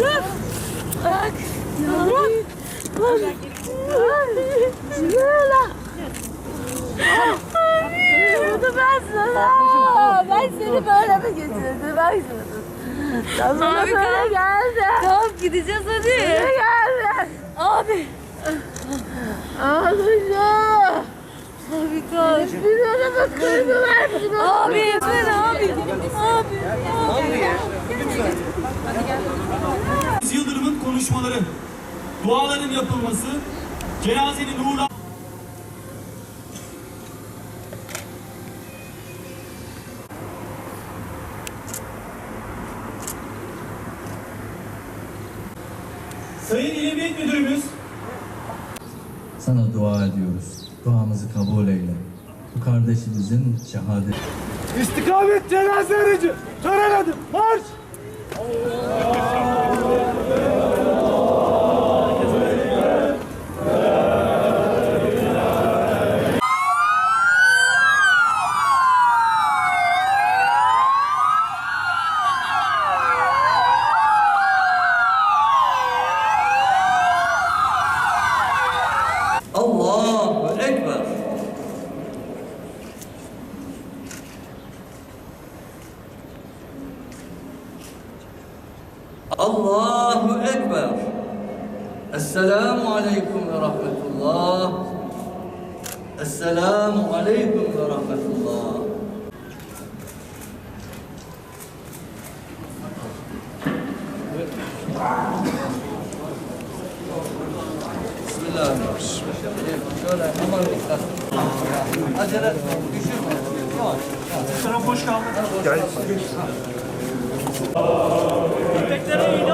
Bak. Yavrum. Bak. Şöyle. Bunu ben sana. Ben seni böyle mi getirdim? Ben sana. Tamam Abi, böyle geldi. Tamam gideceğiz hadi. Böyle geldi. Abi. Ağlayacağım. Abi kalk. Bir yere bak kırdılar şunu. Abi yeter abi. Abi. Konuşmaları, duaların yapılması, cenazenin uğurla... Sayın İl Emniyet Müdürümüz, Sana dua ediyoruz. Duamızı kabul eyle. Bu kardeşimizin şehadet İstikamet cenaze aracı. Tören adı. Marş. Allahu الله أكبر. السلام عليكم ورحمة الله. السلام عليكم ورحمة الله. بسم الله Şöyle aman İpeklere ilan istiyorlar.